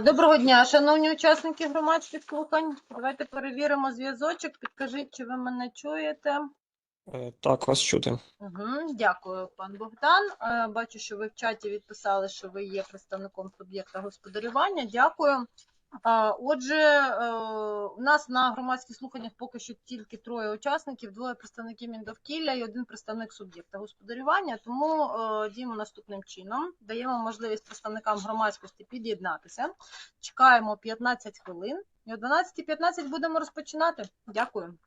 Доброго дня, шановні учасники громадських слухань. Давайте перевіримо зв'язочок. Підкажіть, чи ви мене чуєте. Е, Так, вас чути. Угу, дякую, пан Богдан. Е, Бачу, що ви в чаті відписали, що ви є представником суб'єкта господарювання. Дякую. Отже, е, у нас на громадських слуханнях поки що тільки троє учасників, двоє представників Міндовкілля і один представник суб'єкта господарювання. Тому е, діємо наступним чином. Даємо можливість представникам громадськості під'єднатися. Чекаємо 15 хвилин. І о 12.15 будемо розпочинати. Дякую.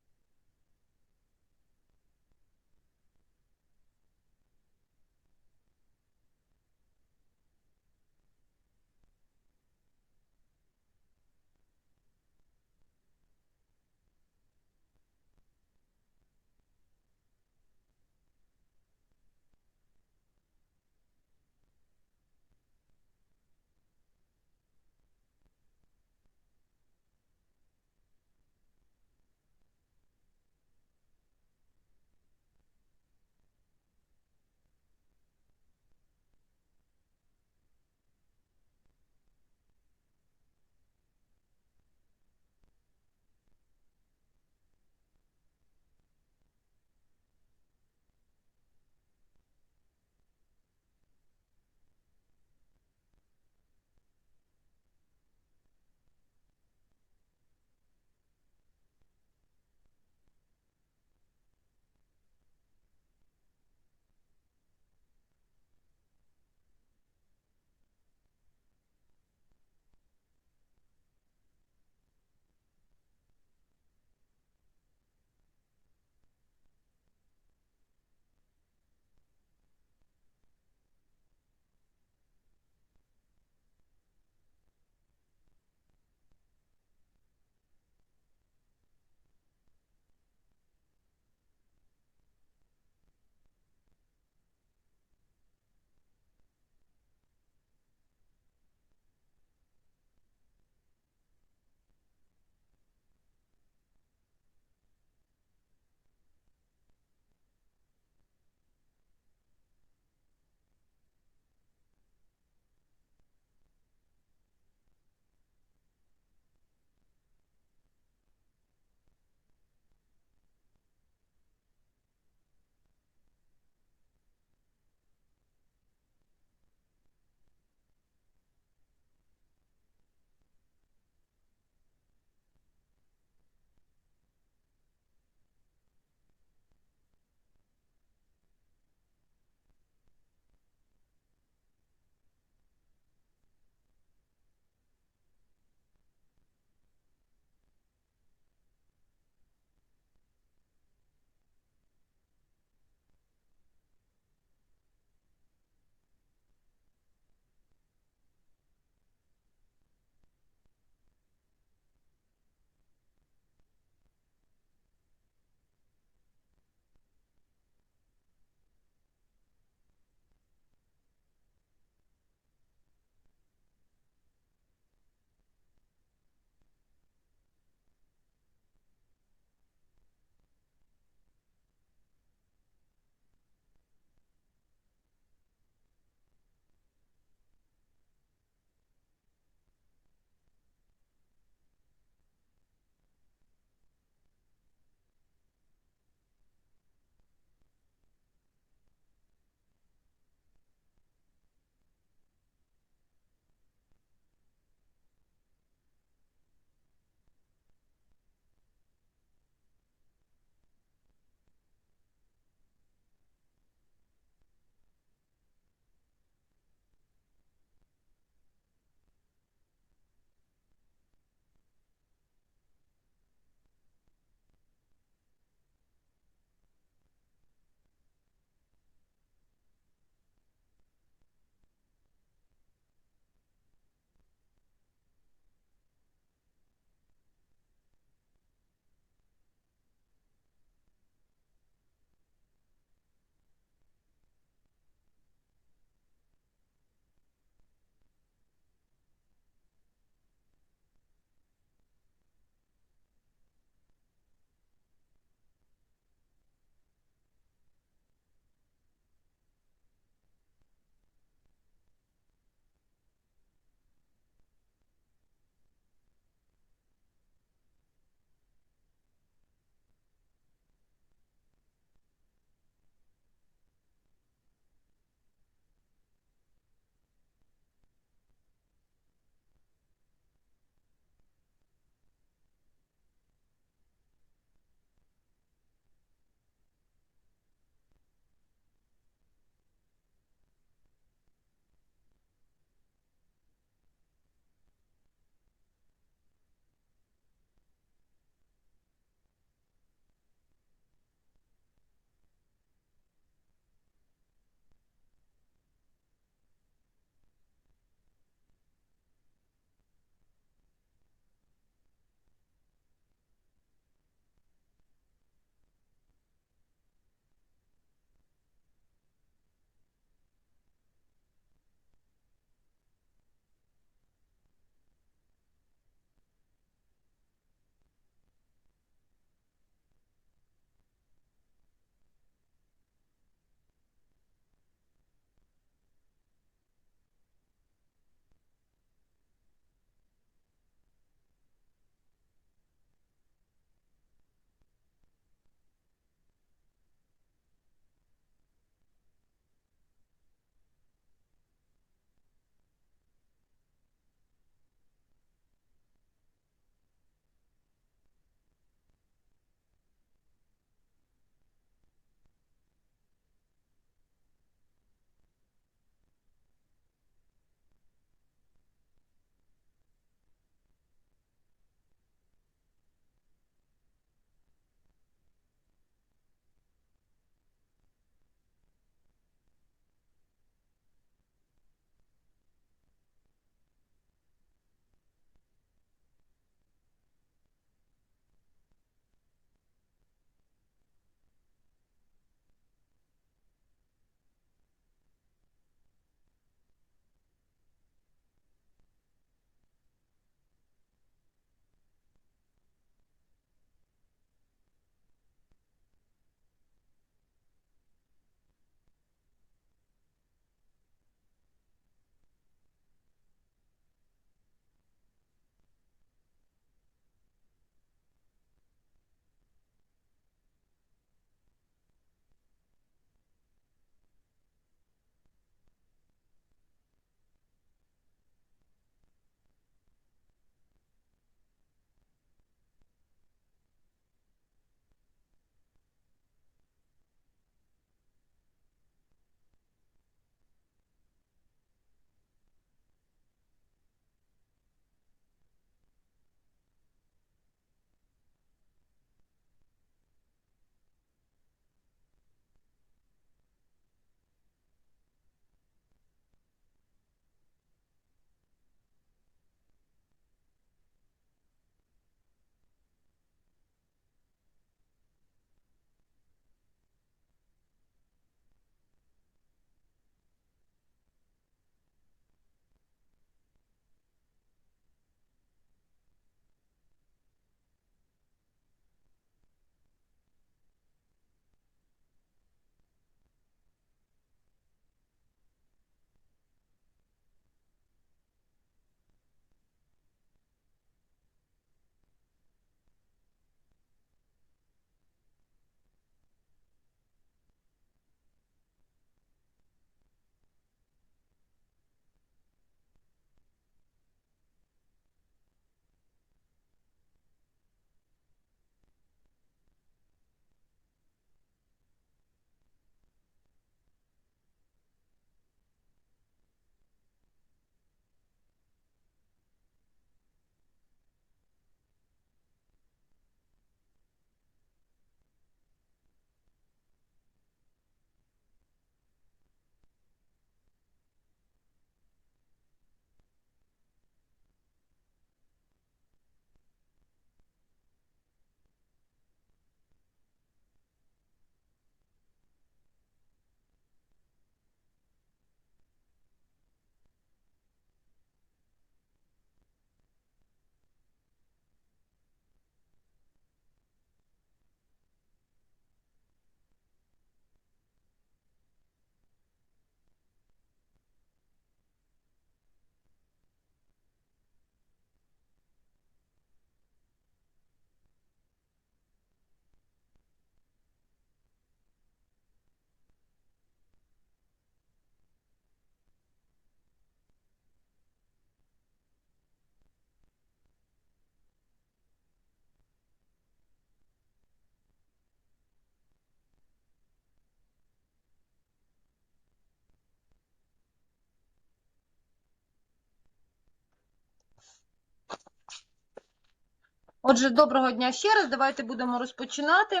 Отже, доброго дня ще раз. Давайте будемо розпочинати.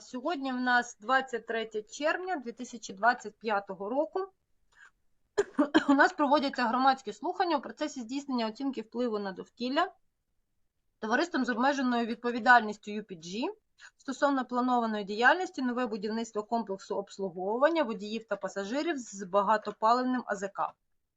Сьогодні в нас 23 червня 2025 року. У нас проводяться громадські слухання у процесі здійснення оцінки впливу на довкілля товариством з обмеженою відповідальністю UPG стосовно планованої діяльності нове будівництво комплексу обслуговування водіїв та пасажирів з багатопаливним АЗК.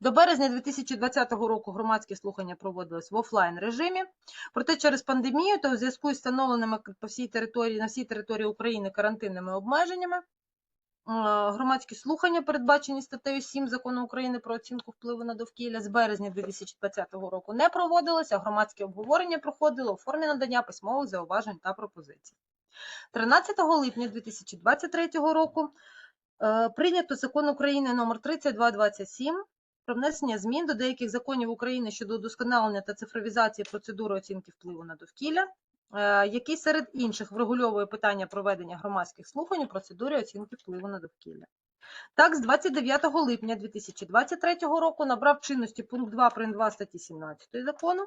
До березня 2020 року громадські слухання проводились в офлайн режимі. Проте через пандемію та у зв'язку із встановленими по всій території на всій території України карантинними обмеженнями. е, Громадські слухання, передбачені статтею 7 закону України про оцінку впливу на довкілля з березня 2020 року не проводилося, а громадське обговорення проходило у формі надання письмових зауважень та пропозицій. 13 липня 2023 року е, прийнято закон України номер 3227 про внесення змін до деяких законів України щодо удосконалення та цифровізації процедури оцінки впливу на довкілля, е, який серед інших врегульовує питання проведення громадських слухань у процедурі оцінки впливу на довкілля. Так, з 29 липня 2023 року набрав чинності пункт 2 прим. 2 статті 17 закону,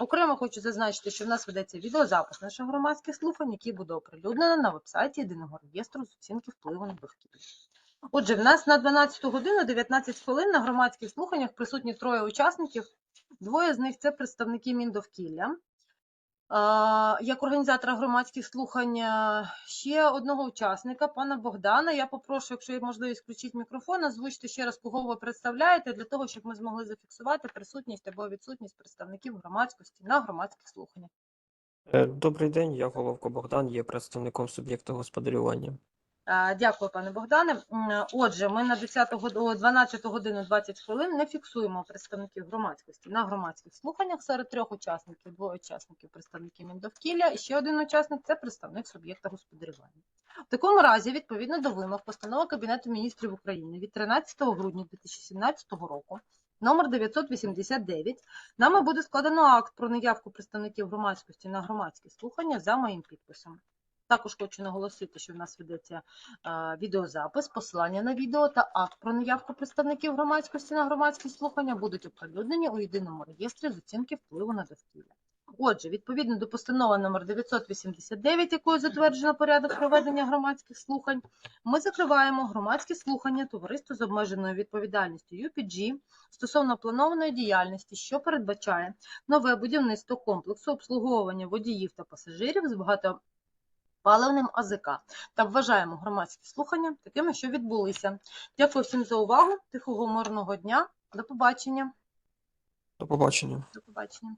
Окремо хочу зазначити, що в нас ведеться відеозапис наших громадських слухань, який буде оприлюднено на вебсайті Єдиного реєстру з оцінки впливу на довкілля. Отже, в нас на 12 годину 19 хвилин на громадських слуханнях присутні троє учасників. Двоє з них це представники Міндовкілля. Як організатора громадських слухань е, ще одного учасника, пана Богдана. Я попрошу, якщо є можливість, включіть мікрофон, озвучте ще раз, кого ви представляєте, для того, щоб ми змогли зафіксувати присутність або відсутність представників громадськості на громадських слуханнях. Е, Добрий день, я Головко Богдан, є представником суб'єкту господарювання. Е, Дякую, пане Богдане. Отже, ми на 10 год- о, 12 годину 20 хвилин не фіксуємо представників громадськості на громадських слуханнях серед трьох учасників, двоє учасників представників Міндовкілля і ще один учасник це представник суб'єкта господарювання. В такому разі, відповідно до вимог постанови Кабінету міністрів України від 13 грудня 2017 року, номер 989, нами буде складено акт про наявку представників громадськості на громадські слухання за моїм підписом. Також хочу наголосити, що в нас ведеться е, відеозапис, посилання на відео та акт про наявку представників громадськості на громадські слухання будуть оприлюднені у єдиному реєстрі з оцінки впливу на довкілля. Отже, відповідно до постанови номер 989, якою затверджено порядок проведення громадських слухань, ми закриваємо громадські слухання товариства з обмеженою відповідальністю UPG стосовно планованої діяльності, що передбачає нове будівництво комплексу обслуговування водіїв та пасажирів з багато паливним АЗК та вважаємо громадські слухання такими, що відбулися. Дякую всім за увагу. Тихого мирного дня. До побачення. До побачення. До побачення.